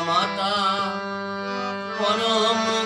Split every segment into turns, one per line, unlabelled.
মাতা পরম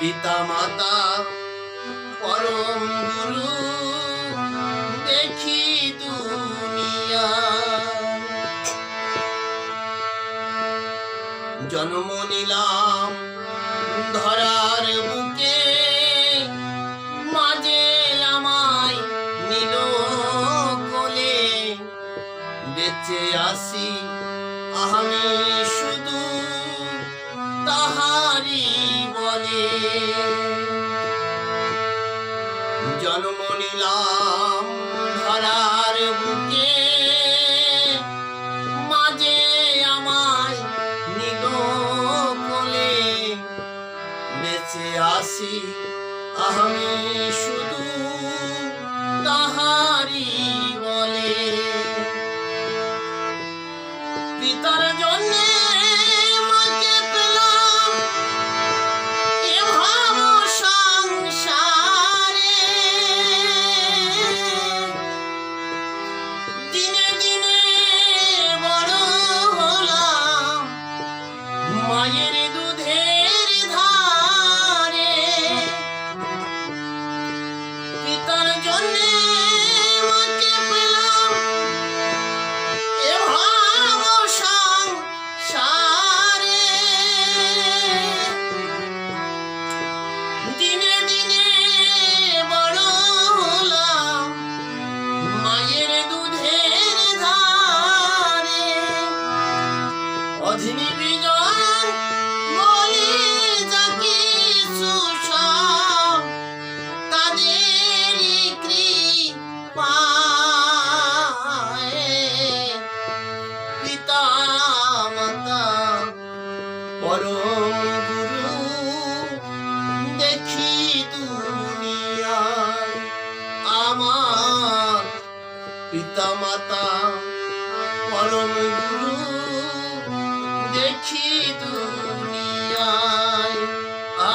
পিতা মাতা পরম গুরু, দেখি দুনিয়া। জন্ম নিলাম ধরার বুকে, মাঝে আমায় নিল কোলে। বেঁচে আসি আমি জন্ম নিলাম ধরার বুকে মাঝে আমায় নিল কোলে বেঁচে আসি আমি অধীনী বিজন বলি যাকে তাদেরই কৃপায়। পিতা, মাতা, পরম গুরু, দেখি দুনিয়ায় পিতা, মাতা, পরম গুরু। দেখি দুনিয়ায়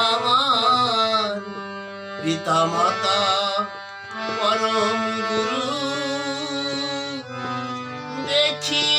আমার পিতা মাতা পরম গুরু। দেখি